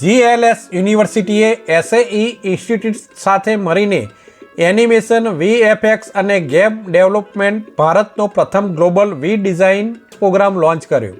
GLS યુનિવર્સિટીએ SAE institute સાથે મળીને એનિમેશન, વીએફએક્સ અને ગેમ ડેવલપમેન્ટ ભારતનો પ્રથમ global V design program launch કર્યો.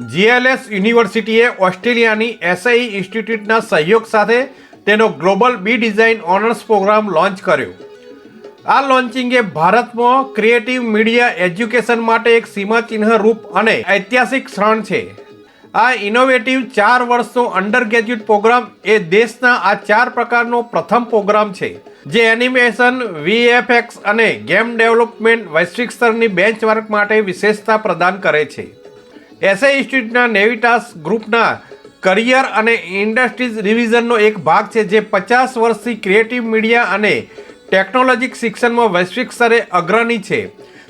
જીએલએસ યુનિવર્સિટીએ ઓસ્ટ્રેલિયાની એસઆઈ ઇન્સ્ટિટ્યૂટના સહયોગ સાથે તેનો global B design honours program launch કર્યો. આ લોન્ચિંગે ભારતમાં ક્રિએટિવ મીડિયા એજ્યુકેશન માટે એક સીમાચિહ્ન રૂપ અને ઐતિહાસિક ક્ષણ છે. આ ઇનોવેટિવ ચાર વર્ષનો અંડર ગ્રેજ્યુએટ પ્રોગ્રામ એ દેશના આ ચાર પ્રકારનો પ્રથમ પ્રોગ્રામ છે, જે એનિમેશન વીએફએક્સ અને ગેમ ડેવલપમેન્ટ વૈશ્વિક સ્તરની બેન્ચમાર્ક માટે વિશેષતા પ્રદાન કરે છે. એસએ ઇન્સ્ટિટ્યૂટના નેવિટાસ ગ્રુપના કરિયર અને ઇન્ડસ્ટ્રીઝ રિવિઝનનો એક ભાગ છે જે પચાસ વર્ષથી ક્રિએટિવ મીડિયા અને ટેકનોલોજી શિક્ષણમાં વૈશ્વિક સ્તરે અગ્રણી છે.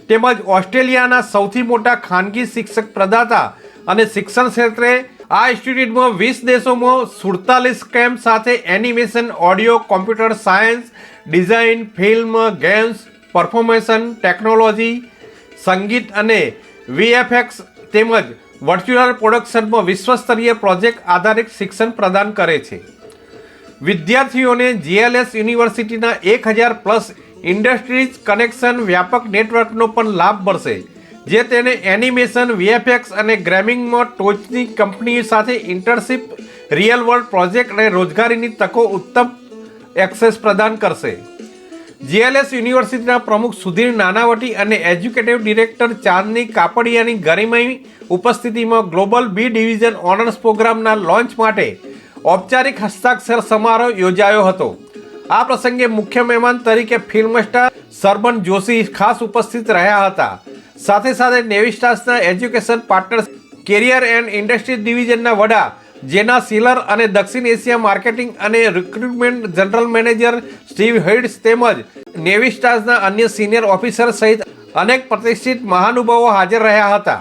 તેમજ ઓસ્ટ્રેલિયાના સૌથી મોટા ખાનગી શિક્ષક પ્રદાતા અને શિક્ષણ ક્ષેત્રે આ ઇન્સ્ટિટ્યૂટમાં વીસ દેશોમાં સુડતાલીસ કેમ્પ સાથે animation audio computer science design film games performance technology સંગીત અને વીએફએક્સ તેમજ વર્ચ્યુઅલ પ્રોડક્શનમાં વિશ્વસ્તરીય પ્રોજેક્ટ આધારિત શિક્ષણ પ્રદાન કરે છે. વિદ્યાર્થીઓને જીએલએસ યુનિવર્સિટીના એક હજાર પ્લસ ઇન્ડસ્ટ્રીઝ કનેક્શન વ્યાપક નેટવર્કનો પણ લાભ મળશે, જે તેને એનિમેશન, વીએફએક્સ અને ગ્રેમિંગમાં ટોચની કંપનીઓ સાથે ઇન્ટર્નશીપ, રિયલ વર્લ્ડ પ્રોજેક્ટ અને રોજગારીની તકો ઉત્તમ એક્સેસ પ્રદાન કરશે. જીએલએસ યુનિવર્સિટીના પ્રમુખ સુધીર નાનાવટી અને એજ્યુકેટિવ ડિરેક્ટર ચાંદની કાપડિયાની ગરિમાઈ ઉપસ્થિતિમાં ગ્લોબલ બી ડિવિઝન ઓનર્સ પ્રોગ્રામના લોન્ચ માટે ઔપચારિક હસ્તાક્ષર સમારોહ યોજાયો હતો. આ પ્રસંગે મુખ્ય મહેમાન તરીકે ફિલ્મ સ્ટાર સરબન જોશી ખાસ ઉપસ્થિત રહ્યા હતા. સાથે સાથે navy સ્ટાર્સના education partner career and industry ડિવિઝનના વડા જેના સીલર અને દક્ષિણ એશિયા માર્કેટિંગ અને recruitment general manager Steve Heads તેમજ નેવી સ્ટાર્સના અન્ય સિનિયર ઓફિસર સહિત અનેક પ્રતિષ્ઠિત મહાનુભાવો હાજર રહ્યા હતા.